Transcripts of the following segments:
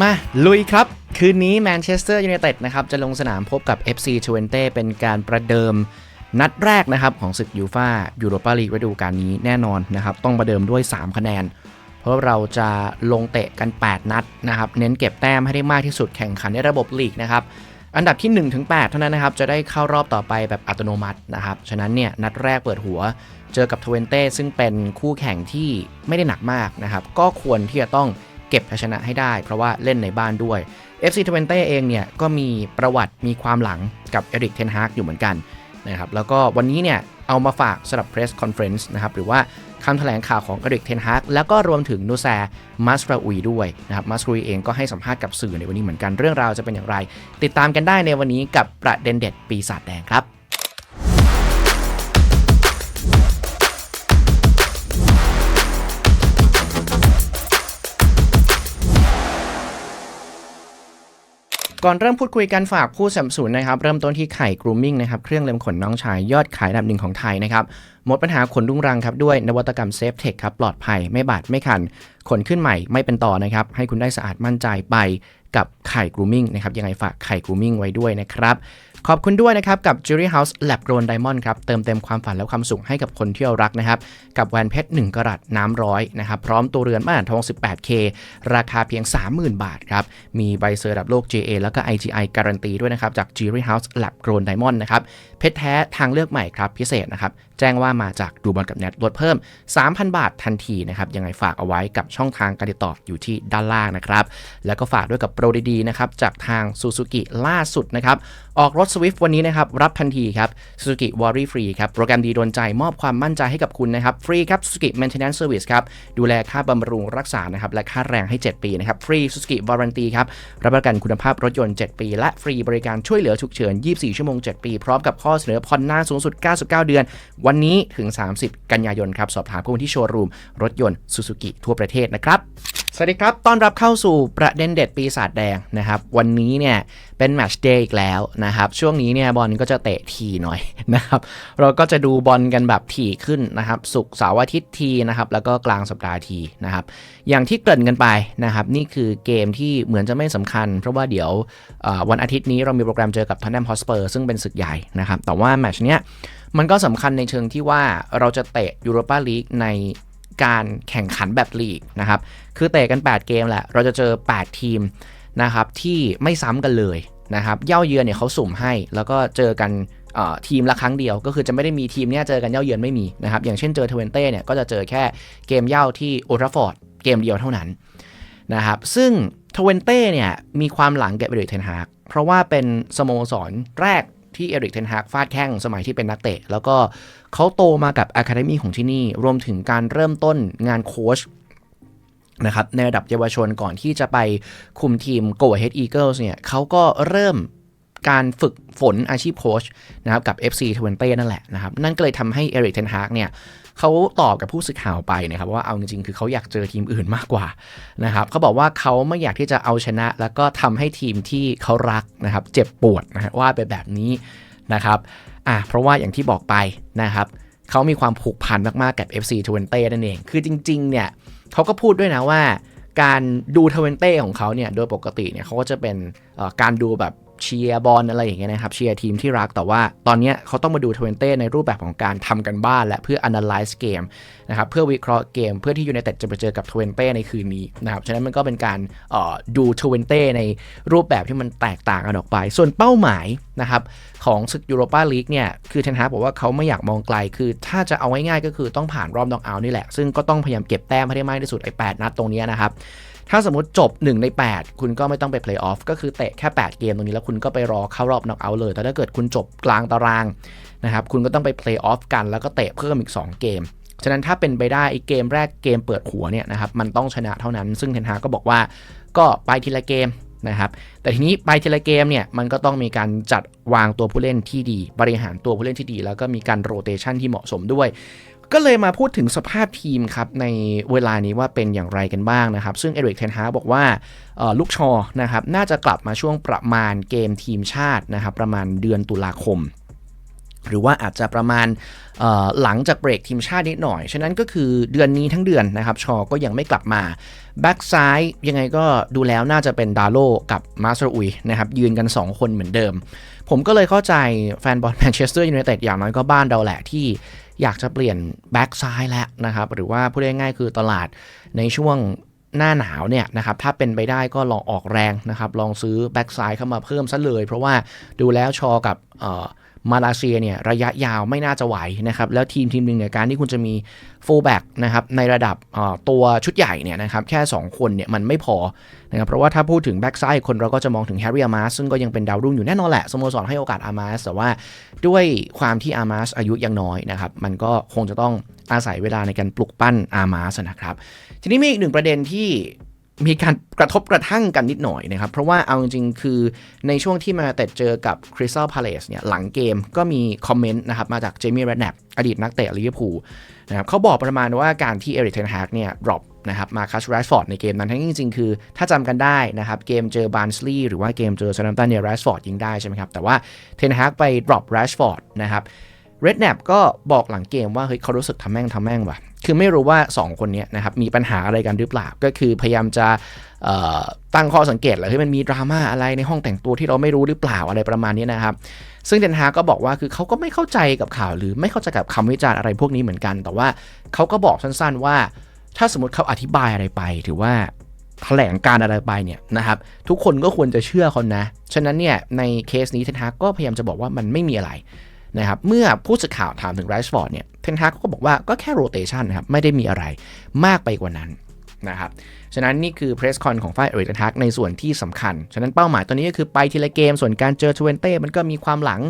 มาลุยครับ คืนนี้แมนเชสเตอร์ยูไนเต็ดนะครับจะลงสนามพบกับ FC ทเวนเต้เป็นการประเดิมนัดแรกนะครับของศึกยูฟายูโรปาลีกฤดูกาลนี้แน่นอนนะครับต้องประเดิมด้วย 3 คะแนน เพราะเราจะลงเตะกัน 8 นัดนะครับเน้นเก็บแต้มให้ได้มากที่สุดแข่งขันในระบบลีกนะครับอันดับที่1-8เท่านั้นนะครับจะได้เข้ารอบต่อไปแบบอัตโนมัตินะครับฉะนั้นเนี่ยนัดแรกเปิดหัวเจอกับทเวนเต้ซึ่งเป็นคู่แข่งที่ไม่ได้หนักมากนะครับก็ควรที่จะต้อง ก็บชัยชนะให้ได้ เพราะว่าเล่นในบ้านด้วย FC ทเวนเต้เองเนี่ยก็มีประวัติมีความหลังกับเอริกเทนฮากอยู่เหมือนกันนะครับแล้วก็วันนี้เนี่ยเอามาฝากสำหรับ Press Conference นะครับหรือว่าคำแถลงข่าวของเอริกเทนฮากแล้วก็รวมถึงนูแซมัสราอุยด้วยนะครับมัสราอุยเองก็ให้สัมภาษณ์กับสื่อในวันนี้เหมือนกันเรื่องราวจะเป็นอย่างไร ติดตามกันได้ในวันนี้กับประเด็นเด็ดปีศาจแดงครับ ก่อนเริ่มพูดคุยกันฝากผู้สัมสูนนะครับ เริ่มต้นที่ไข่กรูมิงนะครับ เครื่องเล็มขนน้องชายยอดขายดับหนึ่งของไทยนะครับหมดปัญหาขนรุงรังครับด้วยนวัตกรรมเซฟเทคครับปลอดภัยไม่บาดไม่คัน ขนขึ้นใหม่ไม่เป็นต่อนะครับ ให้คุณได้สะอาดมั่นใจไปกับไข่กรูมิงนะครับยังไงฝากไข่กรูมิงไว้ด้วยนะครับ ขอบคุณด้วยนะครับกับ Jewelry House Lab Grown Diamond ครับเติมเต็มความฝันและความสุขให้กับคนที่เรารักนะครับกับแหวนเพชร1กรัตน้ำร้อยนะครับพร้อมตัวเรือนมาตรฐานทอง 18K ราคาเพียง 30,000 บาทครับมีใบเซอร์ระดับโลก JA แล้วก็ IGI การันตีด้วยนะครับจาก Jewelry House Lab Grown Diamond นะครับเพชรแท้ทางเลือกใหม่ครับพิเศษนะครับแจ้งว่ามาจากดูบอลกับเน็ตลดเพิ่ม 3,000 บาททันทีนะครับยังไงฝากเอาไว้กับช่องทางการติดต่ออยู่ที่ด้านล่างนะครับแล้วก็ฝากด้วยกับโปรดีๆนะครับจากทาง Suzuki ล่าสุดนะครับ ออกรถ Swift วันนี้นะครับ รับทันทีครับ Suzuki Worry Free ครับ โปรแกรมดีโดนใจมอบความมั่นใจให้กับคุณนะครับ ฟรีครับ Suzuki Maintenance Service ครับ ดูแลค่าบำรุงรักษานะครับ และค่าแรงให้ 7 ปีนะครับ ฟรี Suzuki Warranty ครับ รับประกันคุณภาพรถยนต์ 7 ปี และฟรีบริการช่วยเหลือฉุกเฉิน 24 ชั่วโมง 7 ปี พร้อมกับข้อเสนอผ่อนนาสูงสุด 99 เดือน วันนี้ถึง 30 กันยายนครับ สอบถามข้อมูลที่โชว์รูมรถยนต์ Suzuki ทั่วประเทศนะครับ สวัสดีครับ ต้อนรับเข้าสู่ประเด็นเด็ดปีศาจแดงนะครับ วันนี้เนี่ยเป็นแมตช์เดย์อีกแล้วนะครับ ช่วงนี้เนี่ยบอลก็จะเตะทีหน่อยนะครับ เราก็จะดูบอลกันแบบถี่ขึ้นนะครับ สุกเสาร์อาทิตย์ทีนะครับ แล้วก็กลางสัปดาห์ทีนะครับ อย่างที่เกริ่นกันไปนะครับ นี่คือเกมที่เหมือนจะไม่สำคัญ เพราะว่าเดี๋ยววันอาทิตย์นี้เรามีโปรแกรมเจอกับท o นแนมฮอสเปอร์ซึ่งเป็นศึกใหญ่นะครับ แต่ว่าแมตช์เนี้ยมันก็สำคัญในเชิงที่ว่าเราจะเตะยูโรปาลีกในการแข่งขันแบบลีกนะครับ คือเตะกัน 8 เกมแหละ เราจะเจอ 8 ทีมนะครับที่ไม่ซ้ำกันเลยนะครับเย่าเยือนเนี่ยเขาสุ่มให้ แล้วก็เจอกันทีมละครั้งเดียว ก็คือจะไม่ได้มีทีมเนี้ยเจอกันเย่าเยือนไม่มีนะครับอย่างเช่นเจอเทเวนเต้เนี่ยก็จะเจอแค่เกมเย่าที่โอทราฟอร์ดเกมเดียวเท่านั้นนะครับซึ่งเทเวนเต้เนี่ยมีความหลังแกเอริกเทนฮากเพราะว่าเป็นสโมสรแรกที่เอริกเทนฮากฟาดแข้งสมัยที่เป็นนักเตะ แล้วก็เขาโตมากับอะคาเดมีของที่นี่ รวมถึงการเริ่มต้นงานโค้ช นะครับในระดับเยาวชนก่อนที่จะไปคุมทีม Go Ahead Eagles เนี่ยเขาก็เริ่มการฝึกฝนอาชีพโค้ชนะครับกับ FC ทเวนเต้นั่นแหละนะครับ นั่นก็เลยทำให้เอริกเทนฮากเนี่ยเขาตอบกับผู้สื่อข่าวไปนะครับ ว่าเอาจริงๆ คือเขาอยากเจอทีมอื่นมากกว่านะครับเขาบอกว่าเขาไม่อยากที่จะเอาชนะ แล้วก็ทำให้ทีมที่เขารักนะครับ เจ็บปวดนะว่าไปแบบนี้นะครับอะเพราะว่าอย่างที่บอกไปนะครับเขามีความผูกพันมากๆกับ FC ทเวนเต้นั่นเอง คือจริง ๆ เนี่ย เขาก็พูดด้วยนะว่า การดูเทเวนเต้ของเขาเนี่ยโดยปกติเนี่ยเขาก็จะเป็นการดูแบบ เชียร์บอลอะไรอย่างเงี้ยนะครับเชียร์ทีมที่รักแต่ว่าตอนนี้เขาต้องมาดูทเวนเต้ในรูปแบบของการทำกันบ้านและเพื่อ analyze เกมนะครับเพื่อวิเคราะห์เกม เพื่อที่ยูไนเต็ดจะไปเจอกับทเวนเต้ในคืนนี้นะครับฉะนั้นมันก็เป็นการออดูทเวนเต้ในรูปแบบที่มันแตกต่างกันออกไป ส่วนเป้าหมายนะครับของศึกยูโรปาลีกเนี่ยคือเทนฮากบอกว่าเขาไม่อยากมองไกลคือ ถ้าจะเอาง่ายๆก็คือต้องผ่านรอบน็อกเอาท์นี่แหละซึ่งก็ต้องพยายามเก็บแต้มให้ได้มากที่สุดไอ้8นัดตรงนี้นะครับ ถ้าสมมติจบ 1 ใน 8 คุณก็ไม่ต้องไปเพลย์ออฟก็คือเตะแค่ 8 เกมตรงนี้แล้วคุณก็ไปรอเข้ารอบน็อกเอาท์เลย แต่ถ้าเกิดคุณจบกลางตารางนะครับคุณก็ต้องไปเพลย์ออฟกันแล้วก็เตะเพิ่มอีก 2 เกม ฉะนั้นถ้าเป็นไปได้ไอ้เกมแรกเกมเปิดหัวเนี่ยนะครับมันต้องชนะเท่านั้น ซึ่งเทนฮากก็บอกว่าก็ไปทีละเกมนะครับแต่ทีนี้ไปทีละเกมเนี่ยมันก็ต้องมีการจัดวางตัวผู้เล่นที่ดี บริหารตัวผู้เล่นที่ดี แล้วก็มีการโรเตชันที่เหมาะสมด้วย ก็เลยมาพูดถึงสภาพทีมครับในเวลานี้ว่าเป็นอย่างไรกันบ้างนะครับ ซึ่งเอริกเทนฮาบอกว่าลูกชอนะครับน่าจะกลับมาช่วงประมาณเกมทีมชาตินะครับประมาณเดือนตุลาคม หรือว่าอาจจะประมาณหลังจากเบรกทีมชาตินิดหน่อย ฉะนั้นก็คือเดือนนี้ทั้งเดือนนะครับชอก็ยังไม่กลับมาแบ็กซ้ายยังไงก็ดูแล้วน่าจะเป็นดาโลกับมาสเตอร์อุยนะครับยืนกัน 2 คนเหมือนเดิม ผมก็เลยเข้าใจแฟนบอลแมนเชสเตอร์ยูไนเต็ดอย่างน้อยก็บ้านเราแหละที่ อยากจะเปลี่ยนแบ็กซ้ายแล้วนะครับ หรือว่าพูดง่ายๆคือตลาดในช่วงหน้าหนาวเนี่ยนะครับถ้าเป็นไปได้ก็ลองออกแรงนะครับ ลองซื้อแบ็กซ้ายเข้ามาเพิ่มซะเลย เพราะว่าดูแล้วชอกับเอ่อ มาเลเซียเนี่ยระยะยาวไม่น่าจะไหวนะครับแล้วทีมทีมหนึ่งเนี่ยการที่คุณจะมีโฟแบ็กนะครับในระดับตัวชุดใหญ่เนี่ยนะครับแค่ 2 คนเนี่ยมันไม่พอนะครับเพราะว่าถ้าพูดถึงแบ็กซ้ายคนเราก็จะมองถึงแฮร์รี่อามาสซึ่งก็ยังเป็นดาวรุ่งอยู่แน่นอนแหละสโมสรให้โอกาสอามาสแต่ว่าด้วยความที่อามาสอายุยังน้อยนะครับมันก็คงจะต้องอาศัยเวลาในการปลุกปั้นอามาสนะครับ ทีนี้มีอีกหนึ่งประเด็นที่ มีการกระทบกระทั่งกันนิดหน่อยนะครับ เพราะว่าเอาจริงๆ คือในช่วงที่มาแต่เจอกับ Crystal Palace เนี่ยหลังเกมก็มีคอมเมนต์นะครับ มาจากเจมี่แรดแนปอดีตนักเตะลิเวอร์พูลนะครับเขาบอกประมาณว่าการที่เอริกเทนฮากเนี่ยดรอปนะครับมาคัสแรชฟอร์ดในเกมนั้นทั้งจริงๆ คือ ถ้าจำกันได้นะครับ เกมเจอบาร์นสลีย์หรือว่าเกมเจอซานัมตันเนี่ยแรชฟอร์ดยิงได้ใช่ไหมครับแต่ว่าเทนฮากไปดรอปแรชฟอร์ดนะครับ เรดแนปก็บอกหลังเกมว่าเฮ้ยเขารู้สึกทำแม่งทำแม่งว่ะ คือไม่รู้ว่า 2 คนนี้นะครับมีปัญหาอะไรกันหรือเปล่า ก็คือพยายามจะตั้งข้อสังเกตเลยให้ยมันมีดราม่าอะไรในห้องแต่งตัวที่เราไม่รู้หรือเปล่าอะไรประมาณนี้นะครับ ซึ่งเดนฮาก็บอกว่าคือเขาก็ไม่เข้าใจกับข่าวหรือไม่เข้าใจกับคำวิจารณ์อะไรพวกนี้เหมือนกัน แต่ว่าเขาก็บอกสั้นๆว่า ถ้าสมมติเขาอธิบายอะไรไปถือว่าแถลงการอะไรไปเนี่ยนะครับทุกคนก็ควรจะเชื่อเขานะ ฉะนั้นเนี่ยในเคสนี้เทนฮาก็พยายามจะบอกว่ามันไม่มีอะไร นะครับเมื่อผู้สื่อข่าวถามถึงไรส์ฟอร์ดเนี่ยเทนฮากก็บอกว่าก็แค่โรเตชันนะครับไม่ได้มีอะไรมากไปกว่านั้นนะครับฉะนั้นนี่คือเพรสคอนของฝ่ายเอริกเทนฮากในส่วนที่สำคัญ ฉะนั้นเป้าหมายตอนนี้ก็คือไปทีละเกม ส่วนการเจอทเวนเต้มันก็มีความหลัง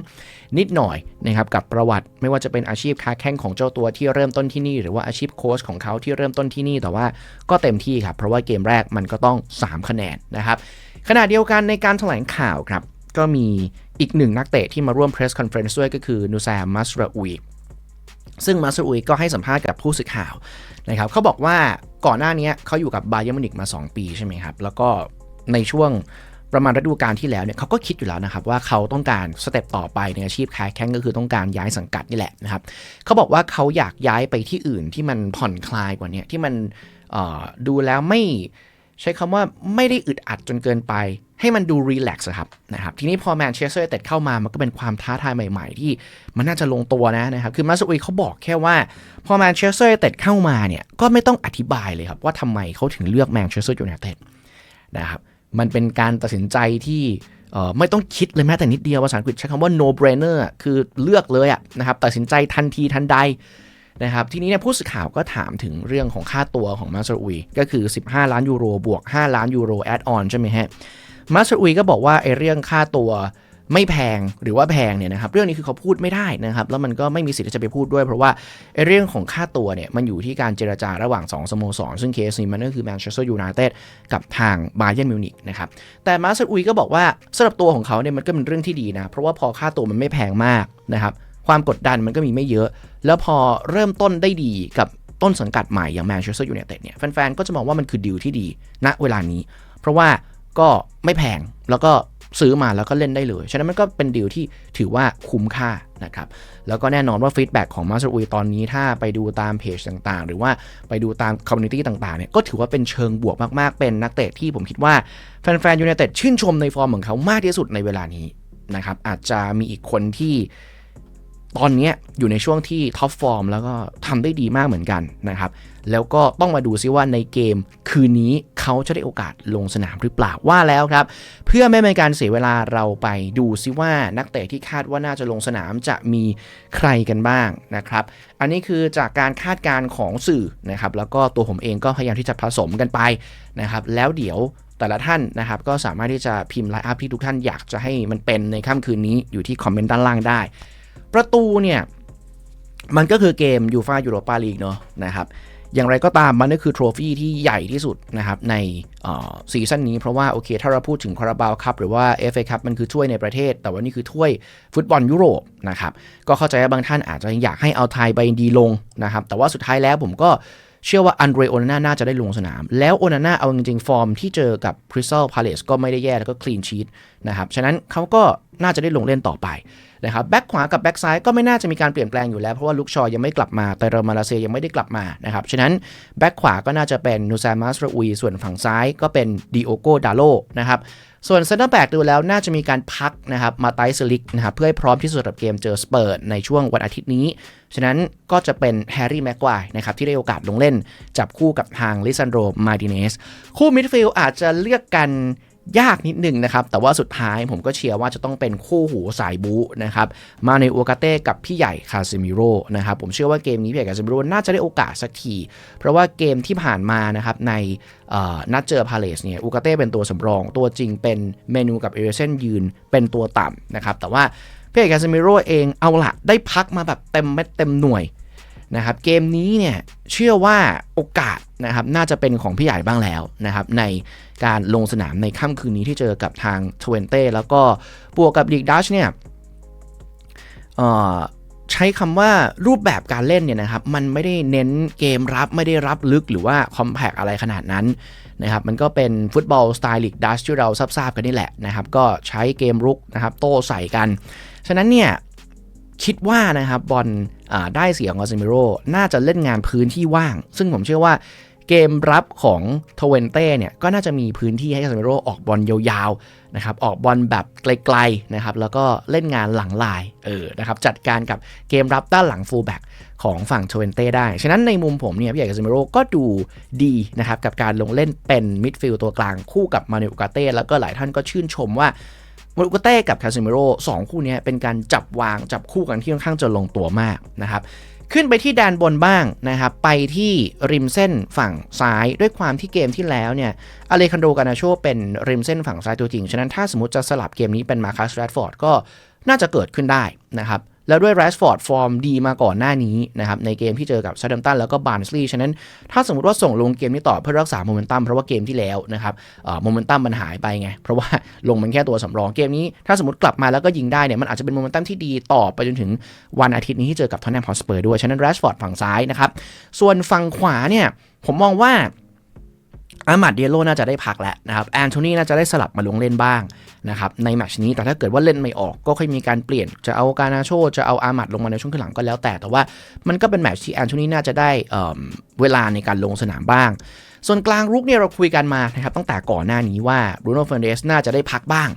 นิดหน่อยนะครับกับประวัติไม่ว่าจะเป็นอาชีพค้าแข่งของเจ้าตัวที่เริ่มต้นที่นี่ หรือว่าอาชีพโค้ชของเขาที่เริ่มต้นที่นี่แต่ว่าก็เต็มที่ครับเพราะว่าเกมแรกมันก็ต้อง 3 คะแนนนะครับขณะเดียวกันในการแถลงข่าวครับก็มี อีกหนึ่งนักเตะที่มาร่วม press conference ด้วยก็คือนูซมมัสราอุยซึ่งมัสราอุยก็ให้สัมภาษณ์กับผู้สื่อข่าวนะครับเขาบอกว่าก่อนหน้านี้เขาอยู่กับบาเยอร์มินิกมา 2 ปีใช่ไหมครับ แล้วก็ในช่วงประมาณฤดูกาลที่แล้วเนี่ยเขาก็คิดอยู่แล้วนะครับว่าเขาต้องการสเต็ปต่อไปในอาชีพค้าแข่งก็คือต้องการย้ายสังกัดนี่แหละนะครับเขาบอกว่าเขาอยากย้ายไปที่อื่นที่มันผ่อนคลายกว่านี้ที่มันดูแล้วไม่ใช้คำว่าไม่ได้อึดอัดจนเกินไป ให้มันดูรีแลกซ์ครับนะครับทีนี้พอแมนเชสเตอร์ยูไนเต็ดเข้ามามันก็เป็นความท้าทายใหม่ ๆ ที่มันน่าจะลงตัวนะนะครับคือมาสุอุยเขาบอกแค่ว่า พอแมนเชสเตอร์ยูไนเต็ดเข้ามาเนี่ยก็ไม่ต้องอธิบายเลยครับว่าทำไมเขาถึงเลือกแมนเชสเตอร์ยูไนเต็ดนะครับมันเป็นการตัดสินใจที่ไม่ต้องคิดเลยแม้แต่นิดเดียวภาษาอังกฤษใช้คำว่า no brainer คือเลือกเลยอะนะครับตัดสินใจทันทีทันใดนะครับทีนี้เนี่ยผู้สื่อข่าวก็ถามถึงเรื่องของค่าตัวของมาสเตอร์อุยก็คือ 15 ล้านยูโรบวก 5 ล้านยูโรแอดออนใช่ไหมฮะ มาสเตอร์อุยก็บอกว่าไอ้เรื่องค่าตัวไม่แพงหรือว่าแพงเนี่ยนะครับเรื่องนี้คือเขาพูดไม่ได้นะครับแล้วมันก็ไม่มีสิทธิ์ที่จะไปพูดด้วย เพราะว่าไอเรื่องของค่าตัวเนี่ยมันอยู่ที่การเจรจาระหว่าง 2 สโมสรซึ่งเคสนี้มันก็คือแมนเชสเตอร์ยูไนเต็ดกับทางบาเย r n m มิวนิกนะครับแต่มาสเตอร์อุยก็บอกว่าสำหรับตัวของเขาเนี่ยมันก็เป็นเรื่องที่ดีนะเพราะว่าพอค่าตัวมันไม่แพงมากนะครับความกดดันมันก็มีไม่เยอะ แล้วพอเริ่มต้นได้ดีกับต้นสังกัดใหม่อย่างแมนเชสเตอร์ยูไนเต็ดเนี่ยแฟนๆก็จะมองว่ามันคือดีลที่ดีณเวลานี้ เพราะว่า ก็ไม่แพงแล้วก็ซื้อมาแล้วก็เล่นได้เลย ฉะนั้นมันก็เป็นดีลที่ถือว่าคุ้มค่านะครับ แล้วก็แน่นอนว่าฟีดแบ็กของมาสเตอร์อุยตอนนี้ถ้าไปดูตามเพจต่างๆ หรือว่าไปดูตามคอมมูนิตี้ต่างๆเนี่ยก็ถือว่าเป็นเชิงบวกมากๆ เป็นนักเตะที่ผมคิดว่าแฟนๆยูไนเต็ดชื่นชมในฟอร์มของเขามากที่สุดในเวลานี้นะครับอาจจะมีอีกคนที่ ตอนนี้อยู่ในช่วงที่ท็อปฟอร์มแล้วก็ทำได้ดีมากเหมือนกันนะครับ แล้วก็ต้องมาดูซิว่าในเกมคืนนี้เขาจะได้โอกาสลงสนามหรือเปล่าว่าแล้วครับ เพื่อไม่เป็นการเสียเวลาเราไปดูซิว่านักเตะที่คาดว่าน่าจะลงสนามจะมีใครกันบ้างนะครับ อันนี้คือจากการคาดการณ์ของสื่อนะครับ แล้วก็ตัวผมเองก็พยายามที่จะผสมกันไปนะครับ แล้วเดี๋ยวแต่ละท่านนะครับก็สามารถที่จะพิมพ์ไลน์อัพที่ทุกท่านอยากจะให้มันเป็นในค่ำคืนนี้อยู่ที่คอมเมนต์ด้านล่างได้ ประตูเนี่ย มันก็คือเกมยูฟายูโรปาลีกเนาะนะครับอย่างไรก็ตามมันก็คือโทรฟี่ที่ใหญ่ที่สุดนะครับในซีซั่นนี้เพราะว่าโอเค ถ้าเราพูดถึงคาราบาวคัพหรือว่า FA คัพมันคือถ้วยในประเทศ แต่ว่านี่คือถ้วยฟุตบอลยุโรปนะครับก็เข้าใจว่าบางท่านอาจจะอยากให้เอาไทยไปดีลงนะครับแต่ว่าสุดท้ายแล้วผมก็ เชื่อว่าอันเดรโอนาน่าน่าจะได้ลงสนาม แล้วโอนาน่าเอาจริงๆ ฟอร์มที่เจอกับคริสตัลพาเลสก็ไม่ได้แย่แล้วก็คลีนชีตนะครับ ฉะนั้นเขาก็น่าจะได้ลงเล่นต่อไปนะครับแบ็กขวากับแบ็กซ้ายก็ไม่น่าจะมีการเปลี่ยนแปลงอยู่แล้วเพราะว่าลุกชอยังไม่กลับมาแต่เรมาลาเซียยังไม่ได้กลับมานะครับฉะนั้นแบ็กขวาก็น่าจะเป็นนูซามัสระอุยส่วนฝั่งซ้ายก็เป็นดิโอโกดาโลนะครับ ส่วนเซนเตอร์แบ็กดูแล้วน่าจะมีการพักนะครับมาไตซ์ลิกนะครับเพื่อให้พร้อมที่สุดสำหรับเกมเจอสเปอร์ในช่วงวันอาทิตย์นี้ ฉะนั้นก็จะเป็นแฮร์รี่แม็กควายนะครับที่ได้โอกาสลงเล่น จับคู่กับทางลิซันโดมาดิเนสคู่มิดฟิลด์อาจจะเลือกกัน ยากนิดหนึ่งนะครับ แต่ว่าสุดท้ายผมก็เชียร์ว่าจะต้องเป็นคู่หูสายบูนะครับ มาในโอกาเต้กับพี่ใหญ่คาซิมิโร่นะครับ ผมเชื่อว่าเกมนี้พี่ใหญ่คาซิมิโร่น่าจะได้โอกาสสักที เพราะว่าเกมที่ผ่านมานะครับในนัดเจอพาเลสเนี่ยโอกาเต้เป็นตัวสำรอง ตัวจริงเป็นเมนูกับเอเรเซนยืนเป็นตัวต่ำนะครับ แต่ว่าพี่ใหญ่คาซิมิโร่เองเอาละได้พักมาแบบเต็มเม็ดเต็มหน่วย นะครับเกมนี้เนี่ยเชื่อว่าโอกาสนะครับน่าจะเป็นของพี่ใหญ่บ้างแล้วนะครับในการลงสนามในค่ำคืนนี้ที่เจอกับทางทเวนเต้แล้วก็บวกกับลีกดัชเนี่ยใช้คำว่ารูปแบบการเล่นเนี่ยนะครับมันไม่ได้เน้นเกมรับไม่ได้รับลึกหรือว่าคอมแพกอะไรขนาดนั้นนะครับมันก็เป็นฟุตบอลสไตล์ลีกดัชที่เราทราบๆกันนี่แหละนะครับก็ใช้เกมรุกนะครับโต้ใส่กัน ฉะนั้นเนี่ย คิดว่านะครับบอลได้เสียงกอซิมิโร่น่าจะเล่นงานพื้นที่ว่าง ซึ่งผมเชื่อว่าเกมรับของทเวนเต้เนี่ยก็น่าจะมีพื้นที่ให้กาซิมิโร่ออกบอลยาวๆนะครับออกบอลแบบไกลๆนะครับแล้วก็เล่นงานหลังลายเออนะครับจัดการกับเกมรับด้านหลังฟูลแบ็กของฝั่งทเวนเต้ได้ ฉะนั้นในมุมผมเนี่ยพี่ใหญ่กาซิมิโร่ก็ดูดีนะครับกับการลงเล่นเป็นมิดฟิลด์ตัวกลางคู่กับมาเนลกาเต้แล้วก็หลายท่านก็ชื่นชมว่า มารุกเต้กับคาซิเมโร่สองคู่นี้เป็นการจับวางจับคู่กันที่ค่อนข้างจะลงตัวมากนะครับขึ้นไปที่แดนบนบ้างนะครับ ไปที่ริมเส้นฝั่งซ้ายด้วยความที่เกมที่แล้วเนี่ยอเลคันโดกานาโชเป็นริมเส้นฝั่งซ้ายตัวจริง ฉะนั้นถ้าสมมติจะสลับเกมนี้เป็นมาคัสแรดฟอร์ดก็น่าจะเกิดขึ้นได้นะครับ แล้วด้วยแรชฟอร์ดฟอร์มดีมาก่อนหน้านี้นะครับในเกมที่เจอกับซาดัมตันแล้วก็บาร์นสลีย์ฉะนั้นถ้าสมมติว่าส่งลงเกมนี้ต่อเพื่อรักษาโมเมนตัมเพราะว่าเกมที่แล้วนะครับโมเมนตัมมันหายไปไง เพราะว่าลงมันแค่ตัวสำรองเกมนี้ ถ้าสมมติกลับมาแล้วก็ยิงได้เนี่ยมันอาจจะเป็นโมเมนตัมที่ดีต่อไปจนถึงวันอาทิตย์นี้ที่เจอกับทอนแนมฮอสเปอร์ด้วยฉะนั้นแรชฟอร์ดฝั่งซ้ายนะครับส่วนฝั่งขวาเนี่ยผมมองว่า อามาดเดียโลน่าจะได้พักแล้วนะครับแอนโทนีน่าจะได้สลับมาลงเล่นบ้างนะครับในแมชนี้แต่ถ้าเกิดว่าเล่นไม่ออกก็ค่อยมีการเปลี่ยนจะเอาการนาโชจะเอาอามัดลงมาในช่วงครึ่หลังก็แล้วแต่แต่ว่ามันก็เป็นแมชที่แอนโทนีน่าจะได้เวลาในการลงสนามบ้าง ส่วนกลางรุกเนี่ยเราคุยกันมานะครับตั้งแต่ก่อนหน้านี้ว่าบรูโน่เฟรนเดสน่าจะได้พักบ้าง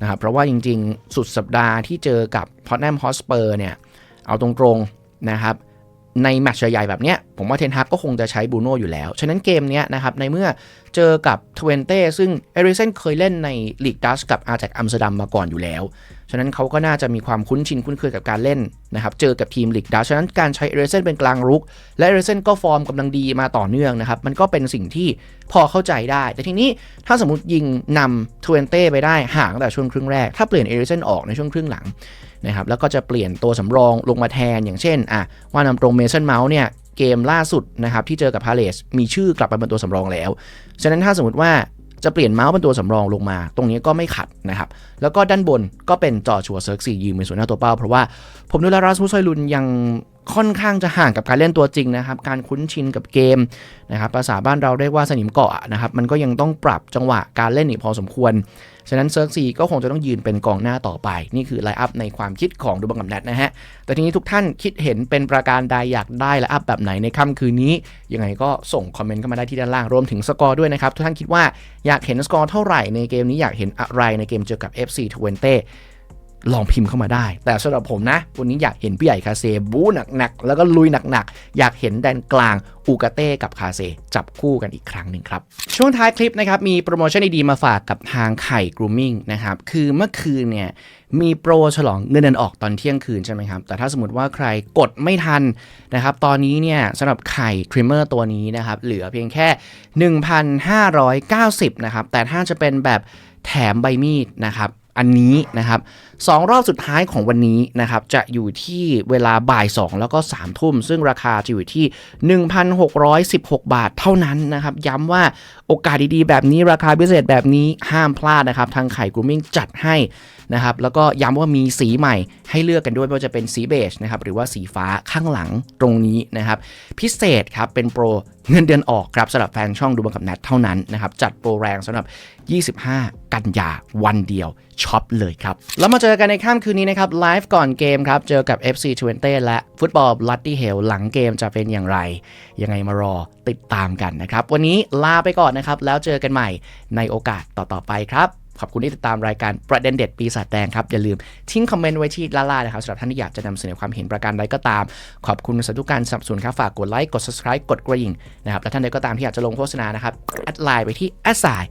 นะครับเพราะว่าจริงๆ สุดสัปดาห์ที่เจอกับพอตแนมฮอสเปอร์เนี่ยเอาตรงๆนะครับ ในแมตช์ใหญ่แบบเนี้ยผมว่าเทนฮากก็คงจะใช้บูโน่อยู่แล้ว ฉะนั้นเกมนี้นะครับในเมื่อเจอกับทเวนเต้ซึ่งเอริเซนเคยเล่นในลีกดัชกับอาแจกอัมสเตอร์ดัมมาก่อนอยู่แล้ว ฉะนั้นเขาก็น่าจะมีความคุ้นชินคุ้นเคยกับการเล่นนะครับ เจอกับทีมลีกดัชฉะนั้นการใช้เอริเซนเป็นกลางรุก และเอริเซนก็ฟอร์มกำลังดีมาต่อเนื่องนะครับ มันก็เป็นสิ่งที่พอเข้าใจได้ แต่ทีนี้ถ้าสมมติยิงนำทเวนเต้ไปได้ห่างแต่ช่วงครึ่งแรก ถ้าเปลี่ยนเอริเซนออกในช่วงครึ่งหลังนะครับแล้วก็จะเปลี่ยนตัวสำรองลงมาแทนอย่างเช่นอะว่านำตรงเมสันเมาส์เนี่ย เกมล่าสุดนะครับที่เจอกับพาเลสมีชื่อกลับไปเป็นตัวสำรองแล้ว ฉะนั้นถ้าสมมติว่าจะเปลี่ยนเมาส์เป็นตัวสำรองลงมา ตรงนี้ก็ไม่ขัดนะครับ แล้วก็ด้านบนก็เป็นจอชัวเซิร์กซี่ยืมเป็นส่วนหน้าตัวเป้า เพราะว่าผมดูแลรัสมุสไซลุนยัง ค่อนข้างจะห่างกับการเล่นตัวจริงนะครับ การคุ้นชินกับเกมนะครับภาษาบ้านเราเรียกว่าสนิมเกาะนะครับ มันก็ยังต้องปรับจังหวะการเล่นอีกพอสมควร ฉะนั้นเซิร์กซีก็คงจะต้องยืนเป็นกองหน้าต่อไป นี่คือไลน์อัพในความคิดของดูบังกับแนทนะฮะ แต่ทีนี้ทุกท่านคิดเห็นเป็นประการใดอยากได้ไลน์อัพแบบไหนในค่ำคืนนี้ ยังไงก็ส่งคอมเมนต์เข้ามาได้ที่ด้านล่างรวมถึงสกอร์ด้วยนะครับทุกท่านคิดว่าอยากเห็นสกอร์เท่าไหร่ในเกมนี้อยากเห็นอะไรในเกมเจอกับ FC 20 ลองพิมพ์เข้ามาได้ แต่สำหรับผมนะ วันนี้อยากเห็นพี่ใหญ่คาเซบูหนักๆ แล้วก็ลุยหนักๆ อยากเห็นแดนกลางอูกาเต้กับคาเซจับคู่กันอีกครั้งหนึ่งครับ ช่วงท้ายคลิปนะครับ มีโปรโมชั่นดีๆ มาฝากกับทางไข่กรูมมิ่งนะครับ คือเมื่อคืนเนี่ยมีโปรฉลองเงินเดือนออกตอนเที่ยงคืนใช่ไหมครับ แต่ถ้าสมมติว่าใครกดไม่ทันนะครับ ตอนนี้เนี่ยสำหรับไข่ทริมเมอร์ตัวนี้นะครับ เหลือเพียงแค่ 1,590 นะครับ แต่ถ้าจะเป็นแบบแถมใบมีดนะครับ อันนี้นะครับสองรอบสุดท้ายของวันนี้นะครับจะอยู่ที่เวลาบ่าย 2 แล้วก็3ทุ่ม ซึ่งราคาจะอยู่ที่ 1,616 บาทเท่านั้นนะครับ ย้ำว่าโอกาสดีๆ แบบนี้ราคาพิเศษแบบนี้ห้ามพลาดนะครับ ทางไข่กรูมิ่งจัดให้นะครับ แล้วก็ย้ำว่ามีสีใหม่ให้เลือกกันด้วยไม่ว่าจะเป็นสีเบจนะครับ หรือว่าสีฟ้าข้างหลังตรงนี้นะครับ พิเศษครับเป็นโปรเงินเดือนออกครับสำหรับแฟนช่องดูบังกับแนทเท่านั้นนะครับจัดโปรแรงสำหรับ 25กันยาวันเดียวช็อปเลยครับ แล้วมาเจอกันในค่ำคืนนี้นะครับไลฟ์ก่อนเกมครับ เจอกับ FC 20และฟุตบอล Bloody Hell หลังเกมจะเป็นอย่างไร ยังไงมารอติดตามกันนะครับ วันนี้ลาไปก่อนนะครับ แล้วเจอกันใหม่ในโอกาสต่อๆไปครับ ขอบคุณที่ติดตามรายการประเด็นเด็ดปีศาจแดงครับ อย่าลืมทิ้งคอมเมนต์ไว้ที่ด้าล่างนะครับสำหรับท่านที่อยากจะนำเสนอความเห็นประการใดก็ตาม ขอบคุณสำหรับทุกการสนับสนุนครับฝากกดไลค์กด subscribe กดกระดิ่งนะครับและท่านใดก็ตามที่อยากจะลงโฆษณานะครับแอดไลน์ไปที่ a s i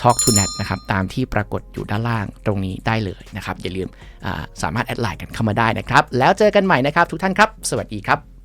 Talk to Net นะครับตามที่ปรากฏอยู่ด้านล่างตรงนี้ได้เลยนะครับอย่าลืมาสามารถแอดไลน์กันเข้ามาได้นะครับแล้วเจอกันใหม่นะครับทุกท่านครับ สวัสดีครับ